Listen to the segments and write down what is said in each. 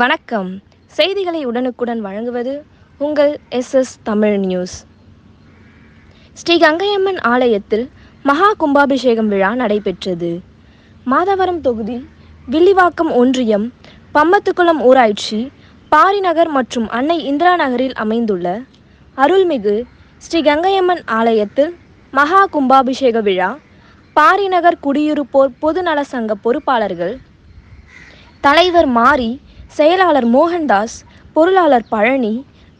வணக்கம். செய்திகளை உடனுக்குடன் வழங்குவது உங்கள் எஸ்எஸ் தமிழ் நியூஸ். ஸ்ரீ கங்கையம்மன் ஆலயத்தில் மகா கும்பாபிஷேகம் விழா நடைபெற்றது. மாதவரம் தொகுதி வில்லிவாக்கம் ஒன்றியம் பம்பத்துக்குளம் ஊராட்சி பாரிநகர் மற்றும் அன்னை இந்திரா நகரில் அமைந்துள்ள அருள்மிகு ஸ்ரீ கங்கையம்மன் ஆலயத்தில் மகா கும்பாபிஷேக விழா பாரிநகர் குடியிருப்போர் பொதுநல சங்க பொறுப்பாளர்கள் தலைவர் மாரி செயலாளர் மோகன்தாஸ் பொருளாளர் பழனி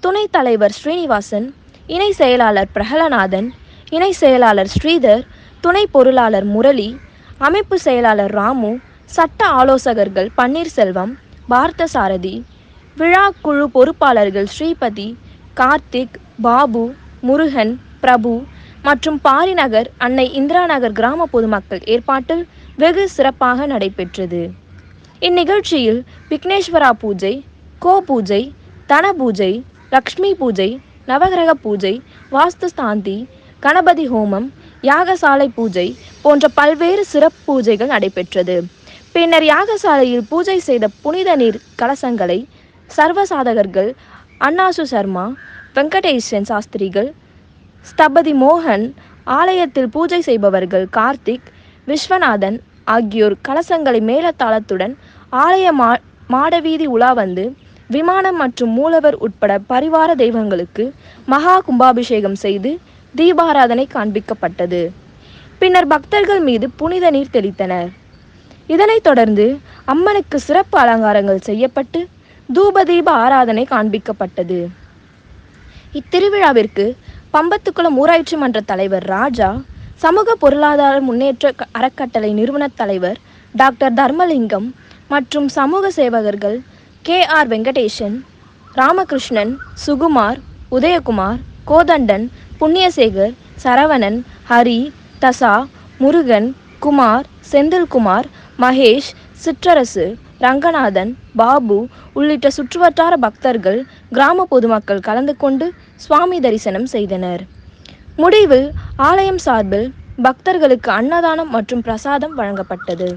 துணைத் தலைவர் ஸ்ரீனிவாசன் இணை செயலாளர் பிரகலநாதன் இணை செயலாளர் ஸ்ரீதர் துணை பொருளாளர் முரளி அமைப்பு செயலாளர் ராமு சட்ட ஆலோசகர்கள் பன்னீர்செல்வம் பார்த்தசாரதி விழா குழு பொறுப்பாளர்கள் ஸ்ரீபதி கார்த்திக் பாபு முருகன் பிரபு மற்றும் பாரிநகர் அன்னை இந்திராநகர் கிராம பொதுமக்கள் ஏற்பாட்டில் வெகு சிறப்பாக நடைபெற்றது. இந்நிகழ்ச்சியில் விக்னேஸ்வரா பூஜை கோ பூஜை தன பூஜை லக்ஷ்மி பூஜை நவகிரக பூஜை வாஸ்து ஸ்தாந்தி கணபதி ஹோமம் யாகசாலை பூஜை போன்ற பல்வேறு சிறப்பு பூஜைகள் நடைபெற்றது. பின்னர் யாகசாலையில் பூஜை செய்த புனித நீர் கலசங்களை சர்வசாதகர்கள் அண்ணாசு சர்மா வெங்கடேசன் சாஸ்திரிகள் ஸ்தபதி மோகன் ஆலயத்தில் பூஜை செய்பவர்கள் கார்த்திக் விஸ்வநாதன் ஆகியோர் கலசங்களை மேலத்தாளத்துடன் ஆலய மா மாடவீதி உலா வந்து விமானம் மற்றும் மூலவர் உட்பட பரிவார தெய்வங்களுக்கு மகா கும்பாபிஷேகம் செய்து தீபாராதனை காண்பிக்கப்பட்டது. பின்னர் பக்தர்கள் மீது புனித நீர் தெளித்தனர். இதனைத் தொடர்ந்து அம்மனுக்கு சிறப்பு அலங்காரங்கள் செய்யப்பட்டு தூபதீப ஆராதனை காண்பிக்கப்பட்டது. இத்திருவிழாவிற்கு பம்பத்துக்குளம் ஊராட்சி மன்ற தலைவர் ராஜா சமூக பொருளாதார முன்னேற்ற அறக்கட்டளை நிறுவனத் தலைவர் டாக்டர் தர்மலிங்கம் மற்றும் சமூக சேவகர்கள் கே ஆர் வெங்கடேசன் ராமகிருஷ்ணன் சுகுமார் உதயகுமார் கோதண்டன் புண்ணியசேகர் சரவணன் ஹரி தசா முருகன் குமார் செந்தில்குமார் மகேஷ் சிற்றரசு ரங்கநாதன் பாபு உள்ளிட்ட சுற்றுவட்டார பக்தர்கள் கிராம பொதுமக்கள் கலந்து கொண்டு சுவாமி தரிசனம் செய்தனர். முடிவில் ஆலயம் சார்பில் பக்தர்களுக்கு அன்னதானம் மற்றும் பிரசாதம் வழங்கப்பட்டது.